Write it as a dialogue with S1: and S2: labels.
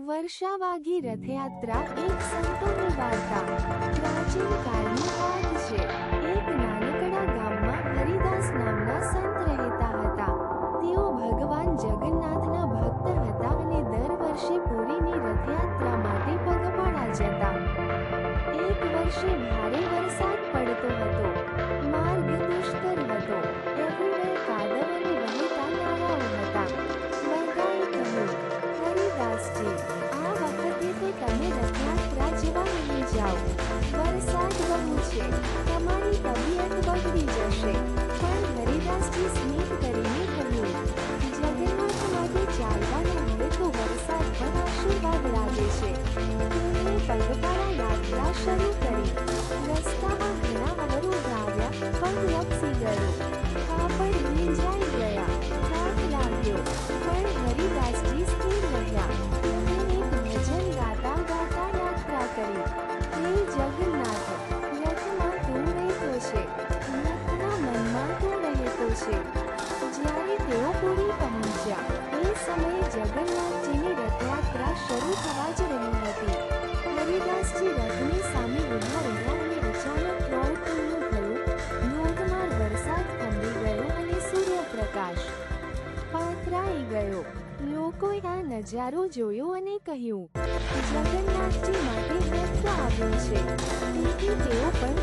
S1: વર્ષાવાગી રથયાત્રા એક સંતોની વાર્તા પ્રાચીન કાળની વાત છે એક નાનકડા ગામમાં હરિદાસ નામના સંત રહેતા હતા તેઓ ભગવાન જગન્નાથના ભક્ત હતા અને દર વર્ષે પુરીની રથયાત્રા માટે પગપાળા જતા એક વર્ષે ભારે વરસાદ પડતો હતો માર્ગ દુષ્કર હતો એવરીવેર કાદવ અને વહેતા નાળાઓ હતા બધાએ કહ્યું હરિદાસજી લાગે છે પગપાળા યાત્રા શરૂ કરી રસ્તામાં ઘણા અવરોધ આવ્યા પગ લપસી ગયો કાપડ ભીંજાઈ ગયા થાક લાગ્યો પણ હરિદાસજી સ્થિર રહ્યા તેમણે એક ભજન ગાતા ગાતા યાત્રા કરી હે જગન્નાથ રથમાં તું રહેતો છે રથના મનમાં તું રહેતો છે પાથરાઈ ગયો. લોકોએ આ નજારો જોયો અને કહ્યું જગન્નાથજી માટે રથ આવ્યું છે. તેથી તેઓ પણ